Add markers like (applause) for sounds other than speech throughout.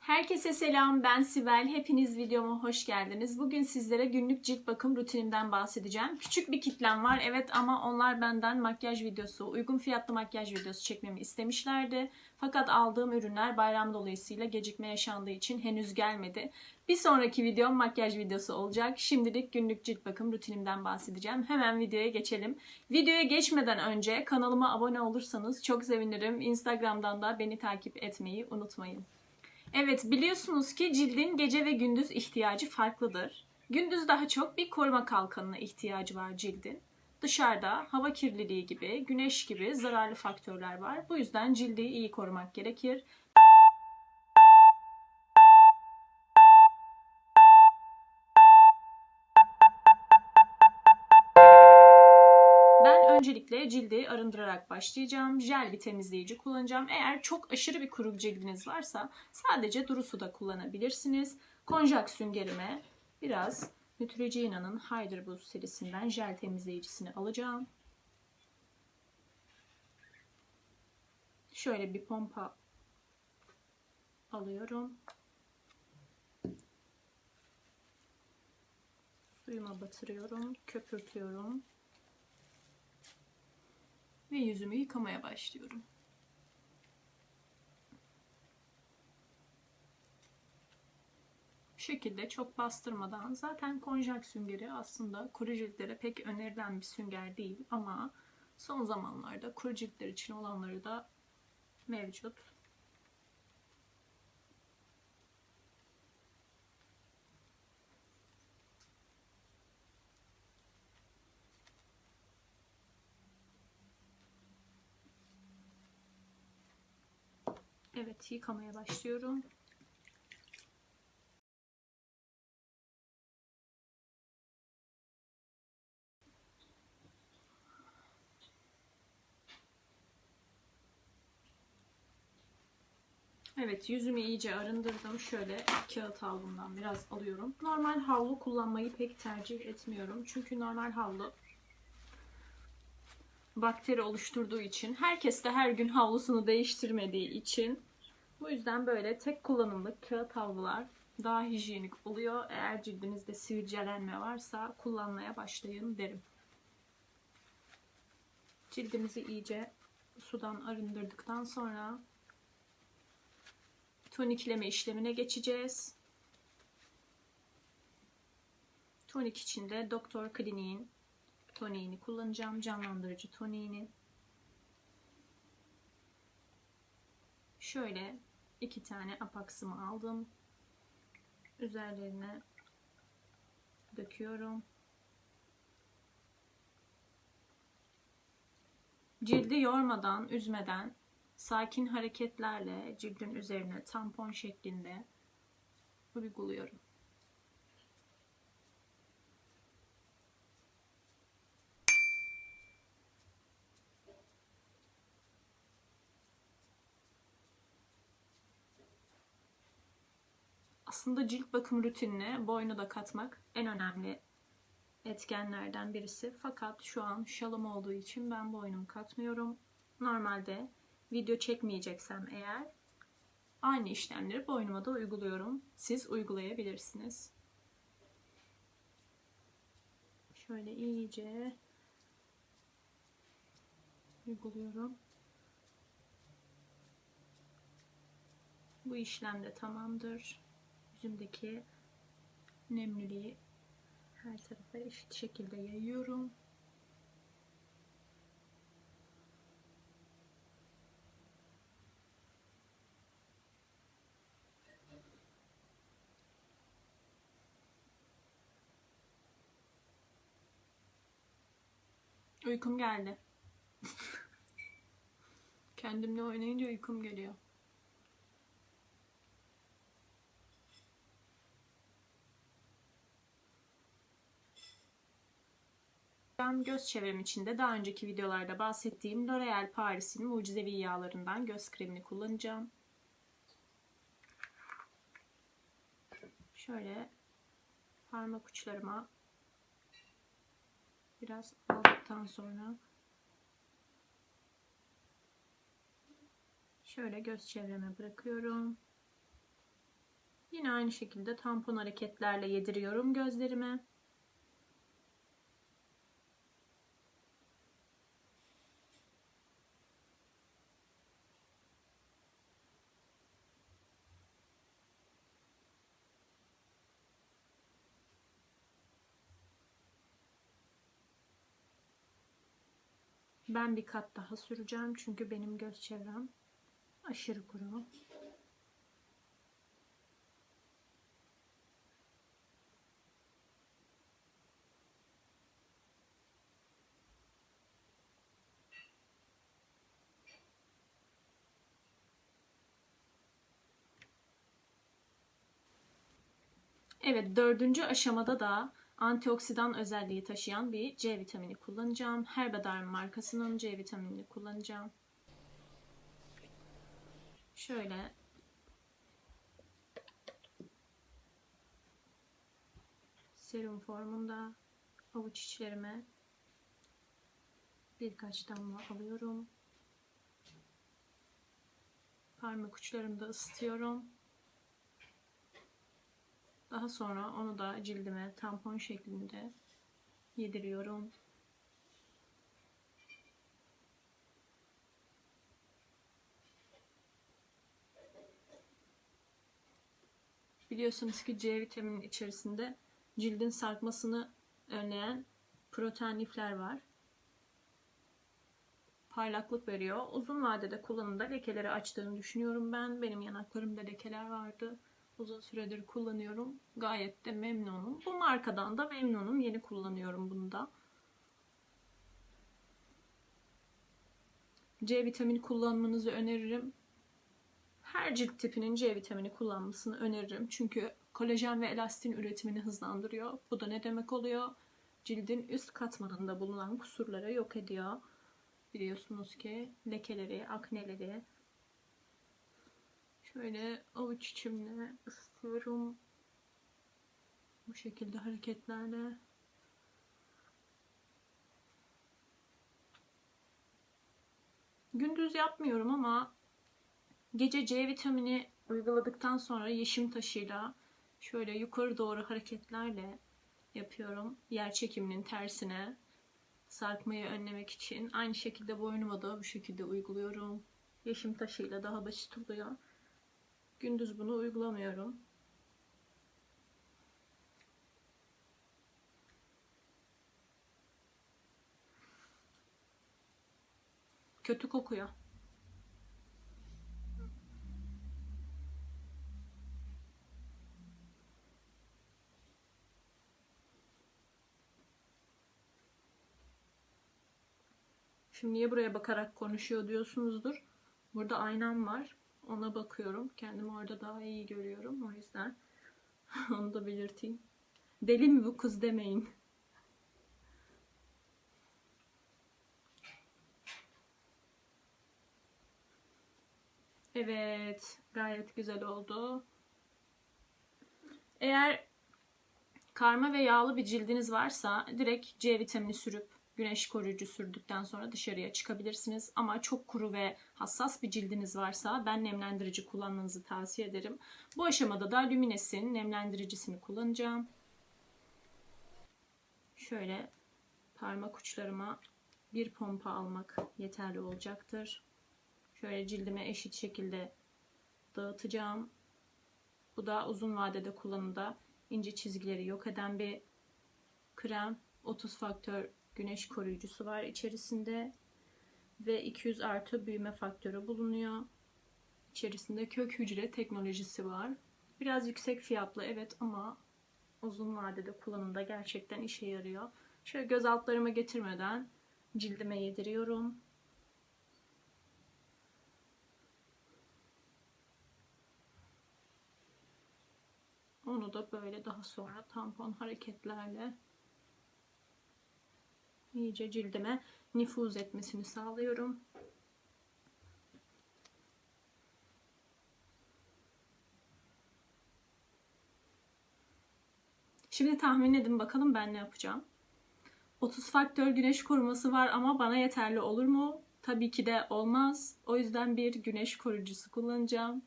Herkese selam, ben Sibel. Hepiniz videoma hoş geldiniz. Bugün sizlere günlük cilt bakım rutinimden bahsedeceğim. Küçük bir kitlem var, evet ama onlar benden makyaj videosu, uygun fiyatlı makyaj videosu çekmemi istemişlerdi. Fakat aldığım ürünler bayram dolayısıyla gecikme yaşandığı için henüz gelmedi. Bir sonraki videom makyaj videosu olacak. Şimdilik günlük cilt bakım rutinimden bahsedeceğim. Hemen videoya geçelim. Videoya geçmeden önce kanalıma abone olursanız çok sevinirim. Instagram'dan da beni takip etmeyi unutmayın. Evet biliyorsunuz ki cildin gece ve gündüz ihtiyacı farklıdır. Gündüz daha çok bir koruma kalkanına ihtiyacı var cildin. Dışarıda hava kirliliği gibi, güneş gibi zararlı faktörler var. Bu yüzden cildi iyi korumak gerekir. Öncelikle cildi arındırarak başlayacağım. Jel bir temizleyici kullanacağım. Eğer çok aşırı bir kuru cildiniz varsa sadece duru suda kullanabilirsiniz. Konjak süngerime biraz Neutrogena'nın Hydra Boost serisinden jel temizleyicisini alacağım. Şöyle bir pompa alıyorum. Suyuma batırıyorum, köpürtüyorum ve yüzümü yıkamaya başlıyorum. Bu şekilde çok bastırmadan zaten konjak süngeri aslında kuru ciltlere pek önerilen bir sünger değil ama son zamanlarda kuru ciltler için olanları da mevcut. Evet yıkamaya başlıyorum. Evet yüzümü iyice arındırdım. Şöyle kağıt havlumdan biraz alıyorum. Normal havlu kullanmayı pek tercih etmiyorum. Çünkü normal havlu bakteri oluşturduğu için herkes de her gün havlusunu değiştirmediği için bu yüzden böyle tek kullanımlık kağıt havlular daha hijyenik oluyor. Eğer cildinizde sivilcelenme varsa kullanmaya başlayın derim. Cildimizi iyice sudan arındırdıktan sonra tonikleme işlemine geçeceğiz. Tonik içinde Doktor Kliniğin toniğini kullanacağım. Canlandırıcı toniğini. Şöyle iki tane apaksımı aldım. Üzerlerine döküyorum. Cildi yormadan, üzmeden sakin hareketlerle cildin üzerine tampon şeklinde uyguluyorum. Aslında cilt bakım rutinine boynu da katmak en önemli etkenlerden birisi. Fakat şu an şalım olduğu için ben boynumu katmıyorum. Normalde video çekmeyeceksem eğer aynı işlemleri boynuma da uyguluyorum. Siz uygulayabilirsiniz. Şöyle iyice uyguluyorum. Bu işlem de tamamdır. Yüzümdeki nemliliği her tarafa eşit şekilde yayıyorum. Uykum geldi. (laughs) Kendimle oynayınca uykum geliyor. Ben göz çevrem için de daha önceki videolarda bahsettiğim L'Oreal Paris'in mucizevi yağlarından göz kremini kullanacağım. Şöyle parmak uçlarıma biraz aldıktan sonra şöyle göz çevreme bırakıyorum. Yine aynı şekilde tampon hareketlerle yediriyorum gözlerime. Ben bir kat daha süreceğim çünkü benim göz çevrem aşırı kuru. Evet dördüncü aşamada da antioksidan özelliği taşıyan bir C vitamini kullanacağım. Herbadar markasının C vitaminini kullanacağım. Şöyle serum formunda avuç içlerime birkaç damla alıyorum. Parmak uçlarımda ısıtıyorum. Daha sonra onu da cildime tampon şeklinde yediriyorum. Biliyorsunuz ki C vitaminin içerisinde cildin sarkmasını önleyen protein lifler var. Parlaklık veriyor. Uzun vadede kullanımda lekeleri açtığını düşünüyorum ben. Benim yanaklarımda lekeler vardı uzun süredir kullanıyorum. Gayet de memnunum. Bu markadan da memnunum. Yeni kullanıyorum bunu da. C vitamini kullanmanızı öneririm. Her cilt tipinin C vitamini kullanmasını öneririm. Çünkü kolajen ve elastin üretimini hızlandırıyor. Bu da ne demek oluyor? Cildin üst katmanında bulunan kusurları yok ediyor. Biliyorsunuz ki lekeleri, akneleri, Şöyle avuç içimle ısıtıyorum. Bu şekilde hareketlerle. Gündüz yapmıyorum ama gece C vitamini uyguladıktan sonra yeşim taşıyla şöyle yukarı doğru hareketlerle yapıyorum. Yer çekiminin tersine sarkmayı önlemek için. Aynı şekilde boynuma da bu şekilde uyguluyorum. Yeşim taşıyla daha basit oluyor. Gündüz bunu uygulamıyorum. Kötü kokuyor. Şimdi niye buraya bakarak konuşuyor diyorsunuzdur. Burada aynam var. Ona bakıyorum. Kendimi orada daha iyi görüyorum. O yüzden (laughs) onu da belirteyim. Deli mi bu kız demeyin. Evet. Gayet güzel oldu. Eğer karma ve yağlı bir cildiniz varsa direkt C vitamini sürüp güneş koruyucu sürdükten sonra dışarıya çıkabilirsiniz. Ama çok kuru ve hassas bir cildiniz varsa ben nemlendirici kullanmanızı tavsiye ederim. Bu aşamada da Lumines'in nemlendiricisini kullanacağım. Şöyle parmak uçlarıma bir pompa almak yeterli olacaktır. Şöyle cildime eşit şekilde dağıtacağım. Bu da uzun vadede kullanımda ince çizgileri yok eden bir krem. 30 faktör güneş koruyucusu var içerisinde ve 200 artı büyüme faktörü bulunuyor. İçerisinde kök hücre teknolojisi var. Biraz yüksek fiyatlı evet ama uzun vadede kullanımda gerçekten işe yarıyor. Şöyle göz altlarıma getirmeden cildime yediriyorum. Onu da böyle daha sonra tampon hareketlerle iyice cildime nüfuz etmesini sağlıyorum. Şimdi tahmin edin bakalım ben ne yapacağım. 30 faktör güneş koruması var ama bana yeterli olur mu? Tabii ki de olmaz. O yüzden bir güneş koruyucusu kullanacağım.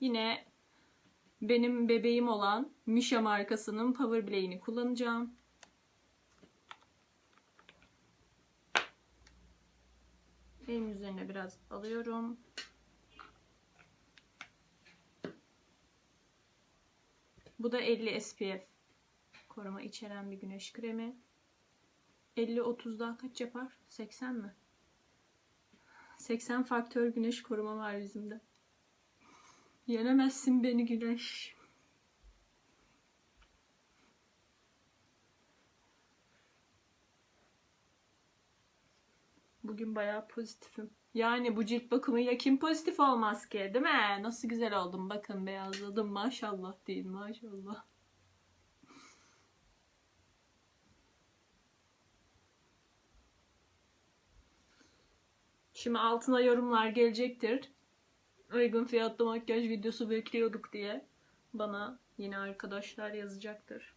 Yine benim bebeğim olan Misha markasının Power Blade'ini kullanacağım. Elim üzerine biraz alıyorum. Bu da 50 SPF koruma içeren bir güneş kremi. 50-30 daha kaç yapar? 80 mi? 80 faktör güneş koruma var yüzümde. Yenemezsin beni güneş. Bugün bayağı pozitifim. Yani bu cilt bakımıyla kim pozitif olmaz ki değil mi? Nasıl güzel oldum bakın beyazladım maşallah değil maşallah. Şimdi altına yorumlar gelecektir. Uygun fiyatlı makyaj videosu bekliyorduk diye. Bana yine arkadaşlar yazacaktır.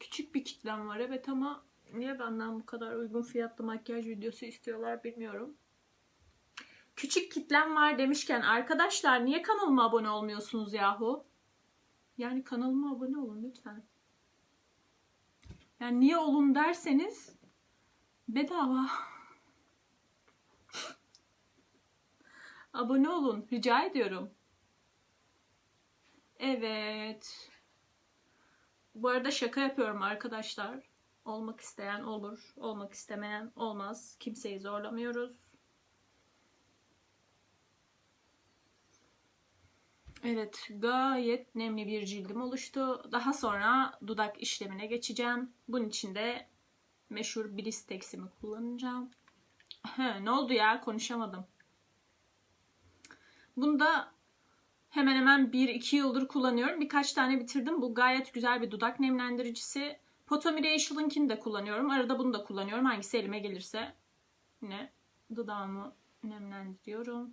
Küçük bir kitlem var evet ama niye benden bu kadar uygun fiyatlı makyaj videosu istiyorlar bilmiyorum. Küçük kitlem var demişken arkadaşlar niye kanalıma abone olmuyorsunuz yahu? Yani kanalıma abone olun lütfen. Yani niye olun derseniz bedava. (laughs) Abone olun. Rica ediyorum. Evet. Bu arada şaka yapıyorum arkadaşlar. Olmak isteyen olur. Olmak istemeyen olmaz. Kimseyi zorlamıyoruz. Evet, gayet nemli bir cildim oluştu. Daha sonra dudak işlemine geçeceğim. Bunun için de meşhur Blistex'imi kullanacağım. He, ne oldu ya? Konuşamadım. Bunu da hemen hemen 1-2 yıldır kullanıyorum. Birkaç tane bitirdim. Bu gayet güzel bir dudak nemlendiricisi. Potomiracial'ınkini de kullanıyorum. Arada bunu da kullanıyorum. Hangisi elime gelirse. Yine dudağımı nemlendiriyorum.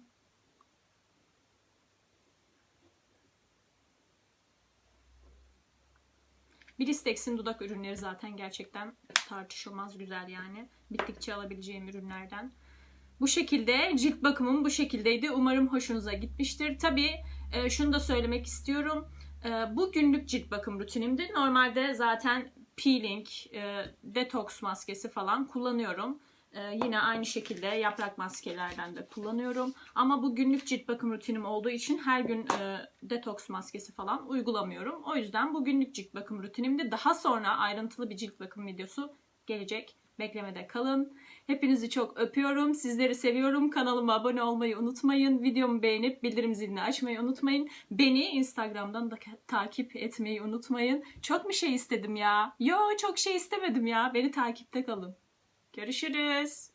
Blistex'in dudak ürünleri zaten gerçekten tartışılmaz güzel yani. Bittikçe alabileceğim ürünlerden. Bu şekilde cilt bakımım bu şekildeydi. Umarım hoşunuza gitmiştir. Tabii e, şunu da söylemek istiyorum. E, bu günlük cilt bakım rutinimdi. Normalde zaten peeling, e, detoks maskesi falan kullanıyorum. E, yine aynı şekilde yaprak maskelerden de kullanıyorum. Ama bu günlük cilt bakım rutinim olduğu için her gün e, detoks maskesi falan uygulamıyorum. O yüzden bu günlük cilt bakım rutinimdi. Daha sonra ayrıntılı bir cilt bakım videosu gelecek. Beklemede kalın. Hepinizi çok öpüyorum. Sizleri seviyorum. Kanalıma abone olmayı unutmayın. Videomu beğenip bildirim zilini açmayı unutmayın. Beni Instagram'dan da takip etmeyi unutmayın. Çok mu şey istedim ya? Yo çok şey istemedim ya. Beni takipte kalın. Görüşürüz.